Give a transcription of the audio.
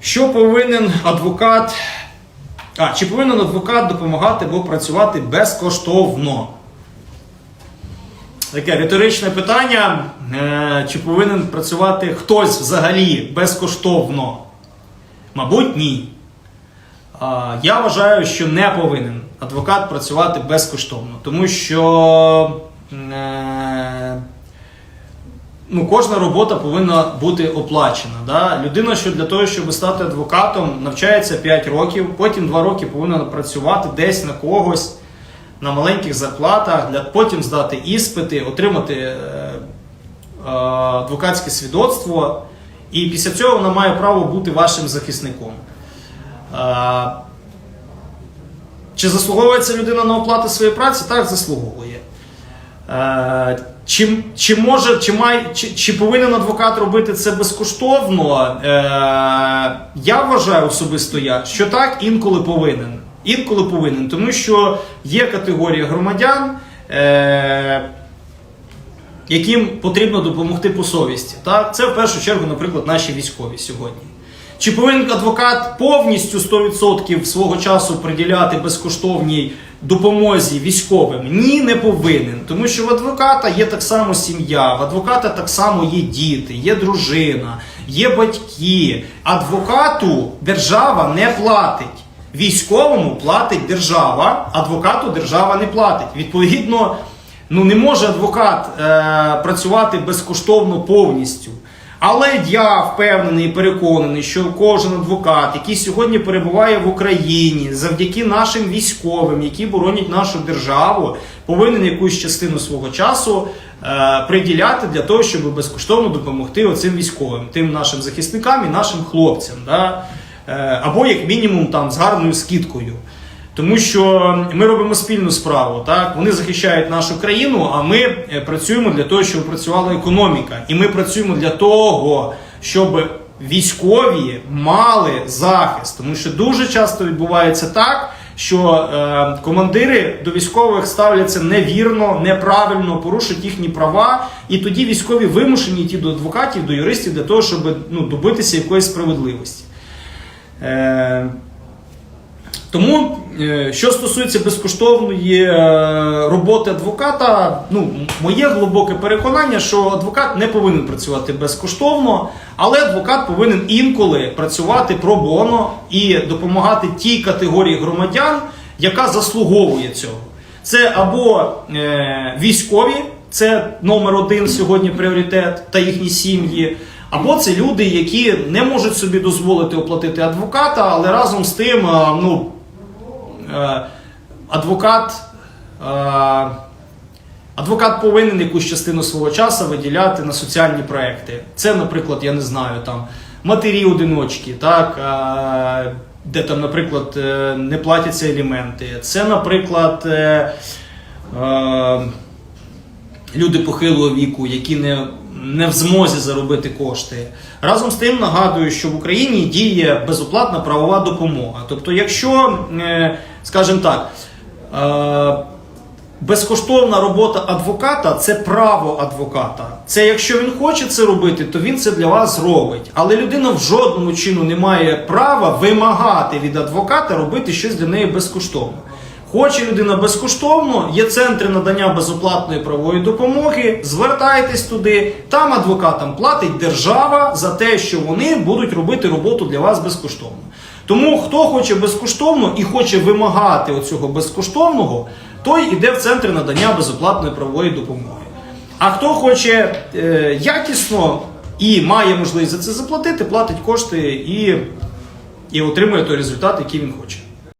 Що повинен адвокат. А, чи повинен адвокат допомагати або працювати безкоштовно? Таке риторичне питання. Е, Чи повинен працювати хтось взагалі безкоштовно? Мабуть, ні. Я вважаю, що не повинен адвокат працювати безкоштовно, тому що е, ну, кожна робота повинна бути оплачена. Да? Людина, що для того, щоб стати адвокатом, навчається 5 років, потім 2 роки повинна працювати десь на когось на маленьких зарплатах, для потім здати іспити, отримати е, е, адвокатське свідоцтво, і після цього вона має право бути вашим захисником. Е, Чи заслуговує ця людина на оплату своєї праці? Так, заслуговує. Е, Чи, чи може, чи, має, чи, чи повинен адвокат робити це безкоштовно? Е, я вважаю особисто я, що так інколи повинен. Інколи повинен, тому що є категорія громадян, е, яким потрібно допомогти по совісті. Так? Це в першу чергу, наприклад, наші військові сьогодні. Чи повинен адвокат повністю 100% свого часу приділяти безкоштовній допомозі військовим? Ні, не повинен. Тому що в адвоката є так само сім'я, в адвоката так само є діти, є дружина, є батьки. Адвокату держава не платить. Військовому платить держава, адвокату держава не платить. Відповідно, ну не може адвокат е, працювати безкоштовно повністю. Але я впевнений і переконаний, що кожен адвокат, який сьогодні перебуває в Україні, завдяки нашим військовим, які боронять нашу державу, повинен якусь частину свого часу е, приділяти для того, щоб безкоштовно допомогти оцим військовим, тим нашим захисникам і нашим хлопцям. Да? Е, або як мінімум там з гарною скидкою. Тому що ми робимо спільну справу. Так? Вони захищають нашу країну, а ми е, працюємо для того, щоб працювала економіка. І ми працюємо для того, щоб військові мали захист. Тому що дуже часто відбувається так, що е, командири до військових ставляться невірно, неправильно, порушують їхні права, і тоді військові вимушені йти до адвокатів, до юристів для того, щоб ну, добитися якоїсь справедливості. Е, тому, е, що стосується безкоштовної е, роботи адвоката, ну, моє глибоке переконання, що адвокат не повинен працювати безкоштовно, але адвокат повинен інколи працювати про боно і допомагати тій категорії громадян, яка заслуговує цього. Це або е, військові, це номер один сьогодні пріоритет та їхні сім'ї. Або це люди, які не можуть собі дозволити оплатити адвоката, але разом з тим, ну, адвокат, е, адвокат повинен якусь частину свого часу виділяти на соціальні проекти. Це, наприклад, я не знаю, там матері-одиночки, так, е, де там, наприклад, е, не платяться еліменти. Це, наприклад, е, е, люди похилого віку, які не, не в змозі заробити кошти. Разом з тим нагадую, що в Україні діє безоплатна правова допомога. Тобто, якщо, е, скажімо так, е, безкоштовна робота адвоката це право адвоката. Це якщо він хоче це робити, то він це для вас зробить. Але людина в жодному чину не має права вимагати від адвоката робити щось для неї безкоштовно. Хоче людина безкоштовно, є центри надання безоплатної правової допомоги. Звертайтесь туди. Там адвокатам платить держава за те, що вони будуть робити роботу для вас безкоштовно. Тому хто хоче безкоштовно і хоче вимагати оцього безкоштовного, той іде в центр надання безоплатної правової допомоги. А хто хоче е, якісно і має можливість за це заплатити, платить кошти і, і отримує той результат, який він хоче.